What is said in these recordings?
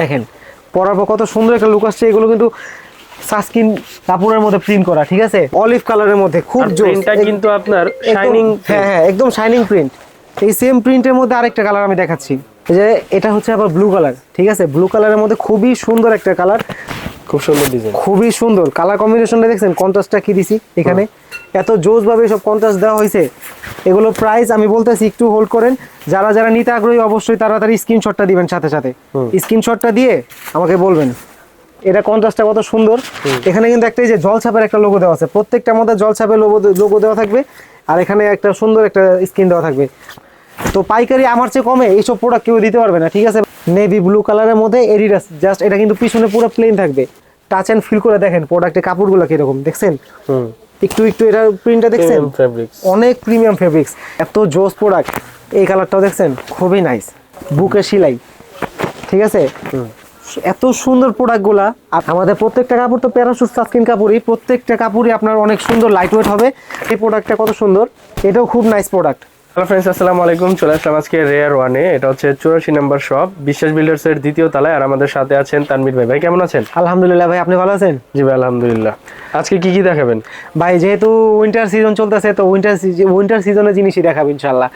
দেখেন পরার পর কত সুন্দর একটা লুক আসছে এগুলো কিন্তু সাস্কিন কাপড়ের মধ্যে প্রিন্ট করা ঠিক আছে? অলিভ কালারের মধ্যে খুব প্রিন্টটা কিন্তু আপনার শাইনিং হ্যাঁ হ্যাঁ একদম শাইনিং প্রিন্ট এই সেম প্রিন্টের মধ্যে আরেকটা কালার আমি দেখাচ্ছি। যে এটা হচ্ছে আবার ব্লু কালার ঠিক আছে? ব্লু কালারের মধ্যে খুবই সুন্দর একটা কালার খুব সুন্দর ডিজাইন খুবই সুন্দর। কালার কম্বিনেশনটা দেখছেন কন্ট্রাস্টটা কি দিছি এখানে? এত জোস ভাবে সব কন্ট্রাস্ট দেওয়া হয়েছে। এগুলো প্রাইস আমি বলতেছি একটু হোল্ড করেন। যারা যারা নিতে আগ্রহী অবশ্যই তাড়াতাড়ি স্ক্রিনশটটা দিবেন সাথে সাথে। স্ক্রিনশটটা দিয়ে আমাকে বলবেন। এটা কন্ট্রাস্টটা কত সুন্দর। এখানে কিন্তু একটা এই যে জলছাপের একটা লোগো দেওয়া আছে। প্রত্যেকটার মধ্যে জলছাপের লোগো লোগো দেওয়া থাকবে। আর এখানে একটা সুন্দর একটা স্ক্রিন দেওয়া থাকবে। তো পাইকারি আমার চেয়ে কমে এইসব প্রোডাক্ট কেউ দিতে পারবে না ঠিক আছে? নেভি ব্লু কালারের মধ্যে এডিডাস জাস্ট এটা কিন্তু পিছনে পুরো প্লেন থাকবে। টাচ অ্যান্ড ফিল করে দেখেন প্রোডাক্টের কাপড়গুলো কীরকম দেখছেন? একটু একটু এটা প্রিন্টটা দেখছেন? অনেক প্রিমিয়াম ফেব্রিক্স এত জোস প্রোডাক্ট এই কালারটাও দেখছেন? খুবই নাইস বুকে সেলাই। ঠিক আছে? এত সুন্দর প্রোডাক্টগুলা আর আমাদের প্রত্যেকটা কাপড় তো প্যারাসুট সাস্কিন কাপড়ই। প্রত্যেকটা কাপড়ই আপনার অনেক সুন্দর লাইট ওয়েট হবে। এই প্রোডাক্টটা কত সুন্দর? এটাও খুব নাইস প্রোডাক্ট হ্যালো ফ্রেন্ডস আসসালামু আলাইকুম। চলে আসলাম আজকে রেয়ার ওয়ানে এটা হচ্ছে চুরাশি নাম্বার শপ বিশ্বাস বিল্ডার্স এর দ্বিতীয় তলায়। আর আমাদের সাথে আছেন তানমির ভাই। ভাই কেমন আছেন? আলহামদুলিল্লাহ ভাই আপনি ভালো আছেন? জি ভাই আলহামদুলিল্লাহ। আজকে কি কি দেখাবেন? ভাই যেহেতু উইন্টার সিজন চলতেছে তো উইন্টার উইন্টার সিজনের জিনিসই দেখাবো ইনশাল্লাহ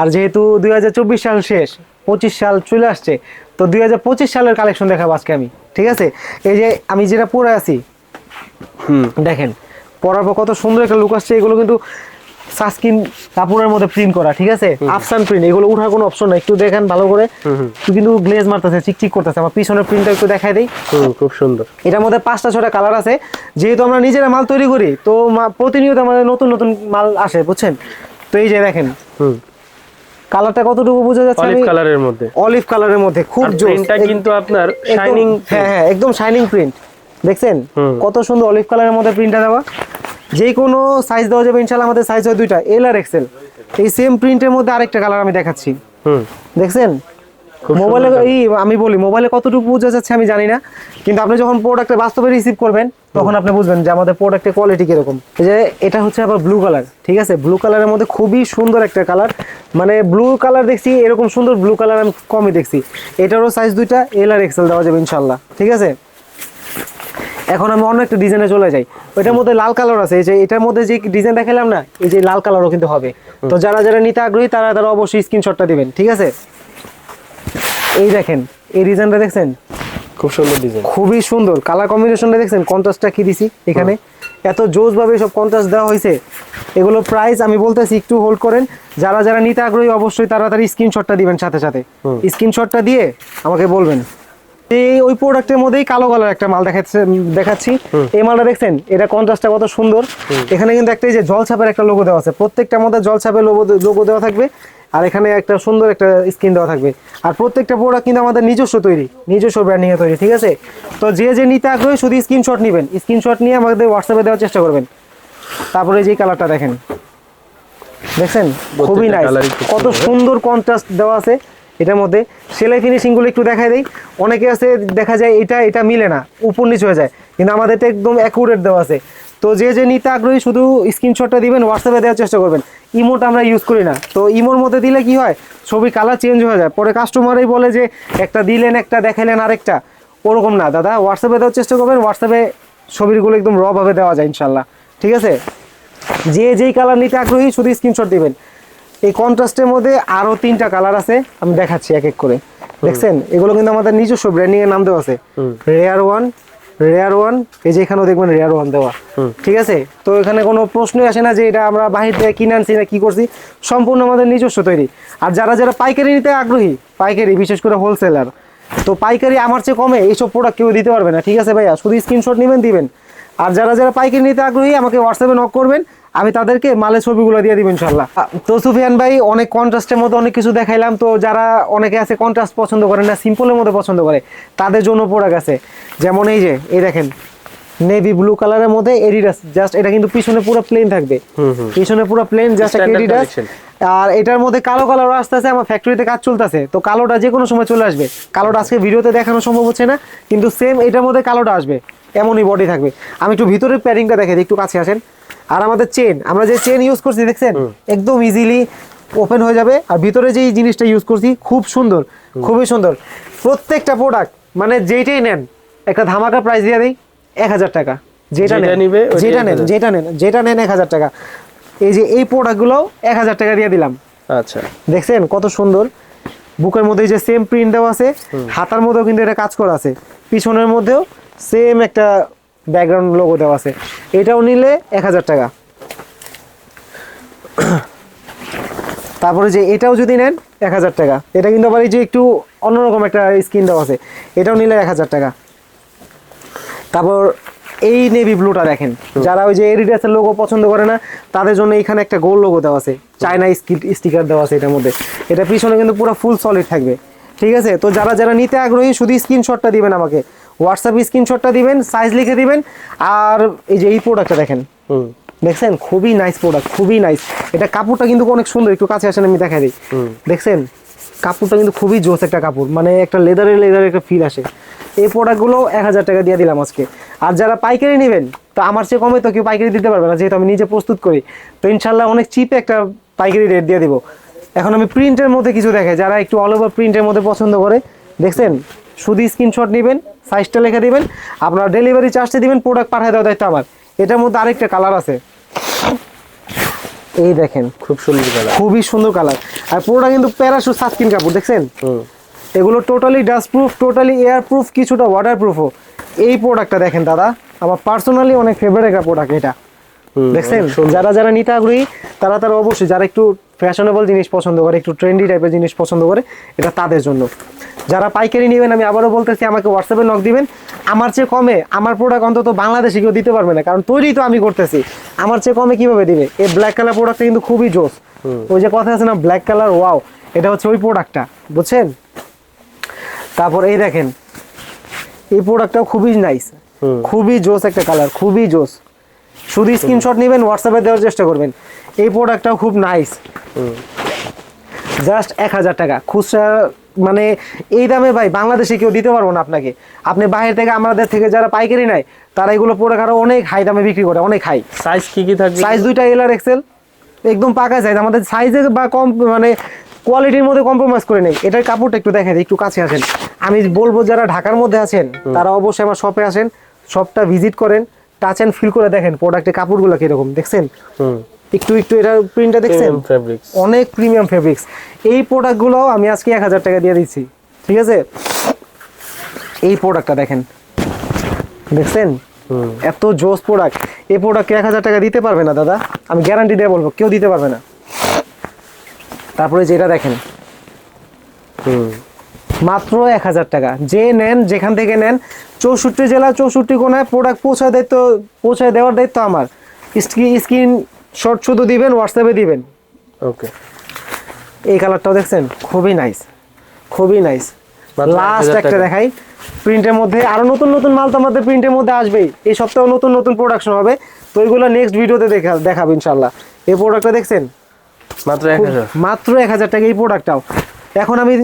আর যেহেতু দুই হাজার চব্বিশ সাল শেষ পঁচিশ সাল চলে আসছে তো দুই হাজার পঁচিশ সালের কালেকশন দেখাবো আজকে আমি। ঠিক আছে? এই যে আমি যেটা পরে আছি হুম। দেখেন পরার পর কত সুন্দর একটা লুক আসছে। এগুলো কিন্তু সাস্কিন কাপড়ের মধ্যে প্রিন্ট করা ঠিক আছে? আফসান প্রিন্ট এগুলো উঠার কোনো অপশন নাই। একটু দেখেন ভালো করে। একটু কিন্তু গ্লেজ মারতেছে চিকচিক করতেছে। আমার পিছনের প্রিন্টটা একটু দেখাই দেই। খুব সুন্দর। এটার মধ্যে পাঁচটা ছটা কালার আছে। যেহেতু আমরা নিজেরা মাল তৈরি করি তো প্রতিনিয়ত আমাদের নতুন নতুন মাল আসে বুঝছেন? তো এই যে দেখেন। কালারটা কতটুকু বোঝা যাচ্ছে অলিভ কালারের মধ্যে। অলিভ কালারের মধ্যে খুব জোস। প্রিন্টটা কিন্তু আপনার শাইনিং হ্যাঁ হ্যাঁ একদম শাইনিং প্রিন্ট দেখছেন। কত সুন্দর অলিভ কালারের মধ্যে প্রিন্টটা দেওয়া। যে কোনো সাইজ দেওয়া যাবে ইনশাল্লাহ আমাদের সাইজ হয় দুইটা এল আর এক্সেল এই সেম প্রিন্টের মধ্যে আরেকটা কালার আমি দেখাচ্ছি। হুম। দেখছেন? মোবাইলে এই আমি বলি মোবাইলে কতটুকু বোঝা যাচ্ছে আমি জানি না কিন্তু আপনি যখন প্রোডাক্টটা বাস্তবে রিসিভ করবেন তখন আপনি বুঝবেন যে আমাদের প্রোডাক্টের কোয়ালিটি কীরকম। এই যে এটা হচ্ছে আবার ব্লু কালার ঠিক আছে? ব্লু কালারের মধ্যে খুবই সুন্দর একটা কালার মানে ব্লু কালার দেখছি এরকম সুন্দর ব্লু কালার আমি কমই দেখছি। এটারও সাইজ দুইটা এল আর এক্সেল দেওয়া যাবে ইনশাল্লাহ ঠিক আছে? এখন আমি অন্য একটা ডিজাইনে চলে যাই। ওইটার মধ্যে লাল কালার আছে। যে এটার মধ্যে যে ডিজাইন দেখালাম না এই যে লাল কালারও কিন্তু হবে। তো যারা যারা নিতে আগ্রহী তারা তারা অবশ্যই স্ক্রিনশটটা দিবেন ঠিক আছে? এই দেখেন এই ডিজাইনটা দেখছেন? খুব সুন্দর ডিজাইন খুবই সুন্দর। কালার কম্বিনেশনটা দেখছেন? কন্ট্রাস্টটা কি দিছি এখানে? এত জোস ভাবে সব কন্ট্রাস্ট দেওয়া হয়েছে। এগুলো প্রাইস আমি বলতেছি একটু হোল্ড করেন। যারা যারা নিতে আগ্রহী অবশ্যই তারা তাড়াতাড়ি স্ক্রিনশটটা দিবেন সাথে সাথে। স্ক্রিনশটটা দিয়ে আমাকে বলবেন। এই ওই প্রোডাক্টের মধ্যেই কালো কালার একটা মাল দেখাচ্ছে দেখাচ্ছি। এই মালটা দেখছেন? এটা কন্ট্রাস্টটা কত সুন্দর। এখানে কিন্তু একটা এই যে জলছাপের একটা লোগো দেওয়া আছে। প্রত্যেকটার মধ্যে জলছাপের লোগো লোগো দেওয়া থাকবে। আর এখানে একটা সুন্দর একটা স্ক্রিন দেওয়া থাকবে। আর প্রত্যেকটা প্রোডাক্ট কিন্তু আমাদের নিজস্ব তৈরি নিজস্ব ব্র্যান্ডিং এ তৈরি ঠিক আছে? তো যে যে নিতে আগ্রহী শুধু স্ক্রিনশট নেবেন। স্ক্রিনশট নিয়ে আমাদের হোয়াটসঅ্যাপে দেওয়ার চেষ্টা করবেন। তারপরে যে কালারটা দেখেন। দেখছেন? খুবই নাইস কত সুন্দর। কন্ট্রাস্ট দেওয়া আছে। এটার মধ্যে সেলাই ফিনিশিংগুলো একটু দেখাই দেই। অনেকে আছে, দেখা যায় এটা এটা মিলে না, উপর নিচে হয়ে যায়। কিন্তু আমাদেরটা একদম অ্যাকুরেট দেওয়া আছে। তো যে যে নিতে আগ্রহী শুধু স্ক্রিনশটটা দিবেন হোয়াটসঅ্যাপে দেওয়ার চেষ্টা করবেন। ইমোটা আমরা ইউজ করি না। তো ইমোর মধ্যে দিলে কি হয়? ছবি কালার চেঞ্জ হয়ে যায়। পরে কাস্টমারই বলে যে, একটা দিলেন, একটা দেখাইলেন আরেকটা। ওরকম না, দাদা। হোয়াটসঅ্যাপে দেওয়ার চেষ্টা করবেন। হোয়াটসঅ্যাপে ছবিগুলো একদম র ভাবে দেওয়া যায় ইনশাল্লাহ ঠিক আছে? যে, যেই কালার নিতে আগ্রহী শুধু স্ক্রিনশট দিবেন। এই কন্ট্রাস্টের মধ্যে আরও তিনটা কালার আছে আমি দেখাচ্ছি এক এক করে। দেখছেন? এগুলো কিন্তু আমাদের নিজস্ব ব্র্যান্ডিং এর নাম দেওয়া আছে। রেয়ার ওয়ান রেয়ার ওয়ান এই যে এখানেও দেখবেন রেয়ার ওয়ান দেওয়া। ঠিক আছে? তো এখানে কোনো প্রশ্নই আসে না যে এটা আমরা বাহির থেকে কিনে আনছি না কি করছি। সম্পূর্ণ আমাদের নিজস্ব তৈরি। আর যারা যারা পাইকারি নিতে আগ্রহী পাইকারি বিশেষ করে হোলসেলার তো পাইকারি আমার চেয়ে কমে এইসব প্রোডাক্ট কেউ দিতে পারবে না। ঠিক আছে ভাইয়া? শুধু স্ক্রিনশট নেবেন দিবেন। আর যারা যারা পাইকারি নিতে আগ্রহী আমাকে হোয়াটসঅ্যাপে নক করবেন। আমি তাদেরকে মালের ছবিগুলো দিয়ে দিব ইনশাল্লাহ তো সুফিয়ান ভাই অনেক কন্ট্রাস্টের মধ্যে অনেক কিছু দেখাইলাম। তো যারা অনেকে আছে কন্ট্রাস্ট পছন্দ করে না সিম্পলের মধ্যে পছন্দ করে তাদের জন্য প্রোডাক্ট আছে। যেমন এই যে এই দেখেন নেভি ব্লু কালারের মধ্যে এডিডাস জাস্ট এটা কিন্তু পিছনে পুরো প্লেন থাকবে। পিছনে পুরো প্লেন জাস্ট এডিডাস আর এটার মধ্যে কালো কালারও আসতেছে আমার ফ্যাক্টরিতে কাজ চলতেছে। তো কালোটা যে কোনো সময় চলে আসবে। কালোটা আজকে ভিডিওতে দেখানো সম্ভব হচ্ছে না কিন্তু সেম এটার মধ্যে কালোটা আসবে। এমনই বডি থাকবে। আমি একটু ভিতরের প্যাডিংটা দেখে দিই, একটু কাছে আসেন। আর আমাদের চেন আমরা যে চেন ইউজ করছি দেখছেন? একদম ইজিলি ওপেন হয়ে যাবে। আর ভিতরে যে জিনিসটা ইউজ করছি খুব সুন্দর খুবই সুন্দর। প্রত্যেকটা প্রোডাক্ট মানে যেইটাই নেন একটা ধামাকা প্রাইস দিয়ে দিই এক হাজার টাকা। যেটা নেন যেটা নেন 1000 যেটা নেন যেটা নেন এক হাজার টাকা। এই যে এই প্রোডাক্টগুলোও এক হাজার টাকা দিয়ে দিলাম। আচ্ছা। দেখছেন কত সুন্দর? বুকের মধ্যে যে সেম প্রিন্ট দেওয়া আছে হাতার মধ্যেও কিন্তু এটা কাজ করা আছে। পিছনের মধ্যেও সেম একটা ব্যাকগ্রাউন্ড লোগো দেওয়া আছে। এটাও নিলে এক হাজার টাকা। তারপরে যে এটাও যদি নেন এক হাজার টাকা। এটা কিন্তু আবার এই যে একটু অন্যরকম একটা স্কিন দেওয়া আছে এটাও নিলে এক হাজার টাকা। তারপর এই নেভি ব্লুটা দেখেন যারা ওই যে এডিডাসের লোগো পছন্দ করে না তাদের জন্য এখানে একটা গোল লোগো দেওয়া আছে চায়না স্টিকার দেওয়া আছে এটার মধ্যে। এটা পিছনে কিন্তু পুরো ফুল সলিড থাকবে। ঠিক আছে? তো যারা যারা নিতে আগ্রহী শুধু স্ক্রিনশটটা দিবেন আমাকে। হোয়াটসঅ্যাপ স্ক্রিনশটটা দিবেন সাইজ লিখে দিবেন আর এই যে এই প্রোডাক্টটা দেখেন। হুম। দেখছেন? খুবই নাইস প্রোডাক্ট খুবই নাইস এটা কাপড়টা কিন্তু অনেক সুন্দর একটু কাছে আসেন আমি দেখাই দিই। দেখছেন? কাপড়টা কিন্তু খুবই জোস একটা কাপড় মানে একটা লেদারের লেদারের একটা ফিল আসে। এই প্রোডাক্টগুলো এক হাজার টাকা দিয়ে দিলাম আজকে। আর যারা পাইকারি নেবেন তো আমার চেয়ে কমে তো কেউ পাইকারি দিতে পারবে না যেহেতু আমি নিজে প্রস্তুত করি। তো ইনশাল্লাহ অনেক চিপে একটা পাইকারি রেট দিয়ে দিব। এখন আমি প্রিন্টের মধ্যে কিছু দেখাই যারা একটু অল ওভার প্রিন্টের মধ্যে পছন্দ করে দেখছেন? শুধু স্ক্রিনশট নেবেন সাইজটা লিখে দিবেন আপনার ডেলিভারি চার্জটা দিবেন প্রোডাক্ট পাঠিয়ে দেওয়া দায়িত্ব আমার। এটার মধ্যে আরেকটা কালার আছে। এই দেখেন খুব সুন্দর কালার খুবই সুন্দর কালার আর পুরোটা কিন্তু প্যারাশুট সাস্কিন কাপড় দেখছেন? এগুলো totally dust proof totally air proof কিছুটা ওয়াটার প্রুফও এই প্রোডাক্টটা দেখেন দাদা আমার পার্সোনালি অনেক ফেভারিট প্রোডাক্ট এটা। দেখছেন? যারা যারা নিতে আগ্রহী তারা তারা অবশ্যই যারা একটু ফ্যাশনেবল জিনিস পছন্দ করে একটু ট্রেন্ডি টাইপের জিনিস পছন্দ করে এটা তাদের জন্য। যারা পাইকারি নেবেন আমি আবারও বলতেছি আমাকে হোয়াটসঅ্যাপে নক দিবেন। আমার চেয়ে কমে আমার প্রোডাক্ট অন্তত বাংলাদেশে কেউ দিতে পারবে না কারণ তৈরি তো আমি করতেছি। আমার চেয়ে কমে কীভাবে দিবে? এই ব্ল্যাক কালার প্রোডাক্টটা কিন্তু খুবই জোস। ওই যে কথা আছে না ব্ল্যাক কালার ওয়াও এটা হচ্ছে ওই প্রোডাক্টটা বুঝছেন? তারপর এই দেখেন এই প্রোডাক্টটাও খুবই নাইস। খুবই জোস একটা কালার খুবই জোস। শুধু স্ক্রিনশট নেবেন হোয়াটসঅ্যাপে দেওয়ার চেষ্টা করবেন। এই প্রোডাক্টটাও খুব নাইস জাস্ট এক হাজার টাকা। খুচরা মানে এই দামে ভাই বাংলাদেশে কেউ দিতে পারব না আপনাকে। আপনি বাইরে থেকে আমাদের থেকে যারা পাইকারি নেয় তারা এগুলো প্রোডাক্ট আরও অনেক হাই দামে বিক্রি করে অনেক হাই সাইজ কি কি থাকবে? সাইজ দুইটা এল আর এক্সেল একদম পাকা সাইজ আমাদের সাইজে বা কম মানে কোয়ালিটির মধ্যে কম্প্রোমাইজ করে নেই। এটার কাপড়টা একটু দেখেন একটু কাছে আসেন। আমি বলব যারা ঢাকার মধ্যে আছেন তারা অবশ্যই আমার শপে আসেন শপটা ভিজিট করেন টাচ অ্যান্ড ফিল করে দেখেন প্রোডাক্টের কাপড়গুলো কীরকম দেখছেন? হুম। একটু একটু এটা প্রিন্টটা দেখছেন? অনেক প্রিমিয়াম ফেব্রিক্স এই প্রোডাক্টগুলো আমি আজকে এক হাজার টাকা দিয়ে দিচ্ছি। ঠিক আছে? এই প্রোডাক্টটা দেখেন। দেখছেন? এত জোস প্রোডাক্ট এই প্রোডাক্ট এক হাজার টাকা দিতে পারবে না দাদা। আমি গ্যারান্টি দিয়ে বলব কেউ দিতে পারবে না। তারপরে যেটা দেখেন। মাত্র এক হাজার টাকা। যে নেন যেখান থেকে নেন চৌষট্টি জেলা চৌষট্টি কোনায় প্রোডাক্ট পৌঁছায় দায়িত্ব পৌঁছায় দেওয়ার দায়িত্ব আমার। স্ক্রিন শট শুধু দিবেন হোয়াটসঅ্যাপে দিবেন। ওকে এই কালারটাও দেখছেন? খুবই নাইস খুবই নাইস লাস্ট একটা দেখাই। প্রিন্টের মধ্যে আরও নতুন নতুন মাল তো আমাদের প্রিন্টের মধ্যে আসবেই। এই সপ্তাহে নতুন নতুন প্রোডাকশন হবে। তো ওইগুলো নেক্সট ভিডিওতে দেখা দেখাবো ইনশাল্লাহ এই প্রোডাক্টটা দেখছেন? মাত্র এক হাজার। মাত্র এক হাজার টাকা এই প্রোডাক্টটাও এখন আমি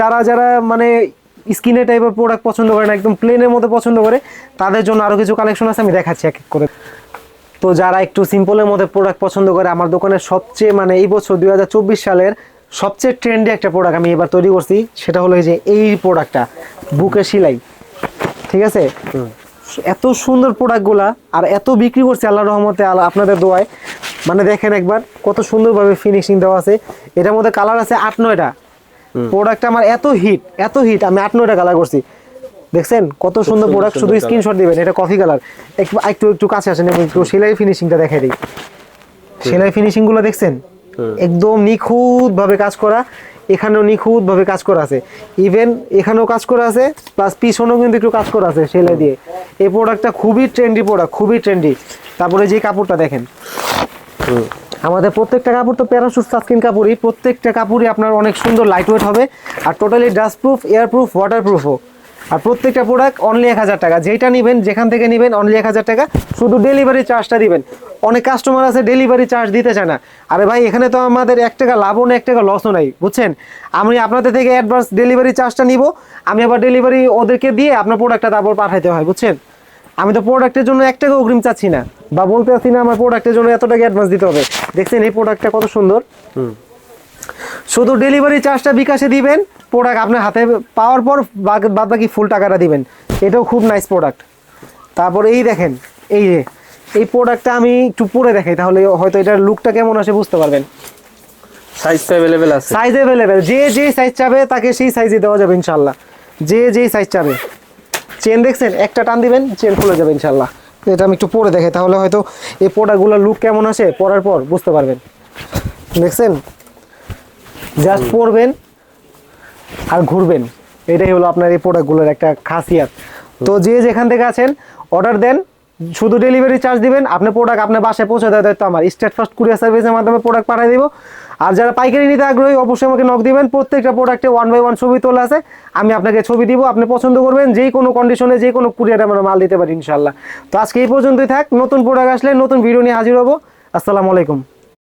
যারা যারা মানে স্কিনের টাইপের প্রোডাক্ট পছন্দ করে না একদম প্লেনের মধ্যে পছন্দ করে তাদের জন্য আরও কিছু কালেকশন আছে আমি দেখাচ্ছি এক এক করে। তো যারা একটু সিম্পলের মধ্যে প্রোডাক্ট পছন্দ করে আমার দোকানের সবচেয়ে মানে এই বছর দু হাজার চব্বিশ সালের সবচেয়ে ট্রেন্ডি একটা প্রোডাক্ট আমি এবার তৈরি করছি সেটা হলো এই যে এই প্রোডাক্টটা বুকে সেলাই। ঠিক আছে? এত সুন্দর প্রোডাক্টগুলা আর এত বিক্রি করছে আল্লাহ রহমতে আল্লাহ আপনাদের দোয়ায়। মানে দেখেন একবার কত সুন্দরভাবে ফিনিশিং দেওয়া আছে। এটার মধ্যে কালার আছে আট নয়টা। প্রোডাক্ট আমার এত হিট এত হিট আমি আট নয়টা কালার করছি। দেখছেন? কত সুন্দর প্রোডাক্ট শুধু স্ক্রিনশট দিবেন এটা কফি কালার একটু একটু কাছে আসেন এবং একটু সেলাই ফিনিশিংটা দেখাই দিই। সেলাই ফিনিশিংগুলো দেখছেন একদম নিখুঁত ভাবে কাজ করা এখানেও নিখুঁত ভাবে কাজ করা আছে। ইভেন এখানেও কাজ করা আছে প্লাস পিছনেও কিন্তু একটু কাজ করা আছে সেলাই দিয়ে। এই প্রোডাক্টটা খুবই ট্রেন্ডি প্রোডাক্ট খুবই ট্রেন্ডি তারপরে যে কাপড়টা দেখেন। আমাদের প্রত্যেকটা কাপড় তো প্যারাসুট সাস্কিন কাপড়ই। প্রত্যেকটা কাপড়ই আপনার অনেক সুন্দর লাইট ওয়েট হবে। আর totally dust proof air proof water প্রুফও আর প্রত্যেকটা প্রোডাক্ট অনলি এক হাজার টাকা। যেটা নেবেন যেখান থেকে নেবেন অনলি এক হাজার টাকা। শুধু ডেলিভারি চার্জটা দিবেন। অনেক কাস্টমার আছে ডেলিভারি চার্জ দিতে চায় না। আরে ভাই এখানে তো আমাদের এক টাকা লাভও নেই এক টাকা লসও নাই বুঝছেন? আমি আপনাদের থেকে অ্যাডভান্স ডেলিভারি চার্জটা নিব। আমি আবার ডেলিভারি ওদেরকে দিয়ে আপনার প্রোডাক্টটা তারপর পাঠাইতে হয় বুঝছেন? আমি তো প্রোডাক্টের জন্য এক টাকা অগ্রিম চাচ্ছি না। বা বলতে চাচ্ছি না আমার প্রোডাক্টের জন্য এত টাকা অ্যাডভান্স দিতে হবে। দেখছেন এই প্রোডাক্টটা কত সুন্দর? হুম। শুধু ডেলিভারি চার্জটা বিকাশে দিবেন। প্রোডাক্ট আপনার হাতে পাওয়ার পর বাদ বাকি ফুল টাকাটা দিবেন। এটাও খুব নাইস প্রোডাক্ট তারপরে এই দেখেন এই যে এই প্রোডাক্টটা আমি একটু পরে দেখাই তাহলে হয়তো এটার লুকটা কেমন আসে বুঝতে পারবেন। সাইজ অ্যাভেলেবেল আছে। সাইজ অ্যাভেলেবেল যে যে সাইজ চাবে তাকে সেই সাইজে দেওয়া যাবে ইনশাল্লাহ যে যেই সাইজ চাবে। চেন দেখছেন? একটা টান দিবেন চেন খুলে যাবে ইনশাল্লাহ এটা আমি একটু পরে দেখাই তাহলে হয়তো এই প্রোডাক্টগুলোর লুক কেমন আসে পরার পর বুঝতে পারবেন। দেখছেন? জাস্ট পরবেন। আর ঘুরবেন। এটাই হলো আপনার এই প্রোডাক্টগুলোর একটা খাসিয়াত। তো যে যেখান থেকে আছেন অর্ডার দেন, শুধু ডেলিভারি চার্জ দিবেন আপনার প্রোডাক্ট আপনার বাসায় পৌঁছে দেওয়ার দায়িত্ব আমার। স্টেট ফার্স্ট কুরিয়ার সার্ভিসের মাধ্যমে প্রোডাক্ট পাঠিয়ে দিব। আর যারা পাইকারি নিতে আগ্রহী, অবশ্যই আমাকে নক দিবেন। প্রত্যেকটা প্রোডাক্টে ওয়ান বাই ওয়ান ছবি তোলা আছে। আমি আপনাকে ছবি দিব, আপনি পছন্দ করবেন। যেই কোনো কন্ডিশনে যে কোনো কুরিয়ারে আমরা মাল দিতে পারি ইনশাল্লাহ তো আজকে এই পর্যন্তই থাক। নতুন প্রোডাক্ট আসলে নতুন ভিডিও নিয়ে হাজির হব। আসসালামু আলাইকুম।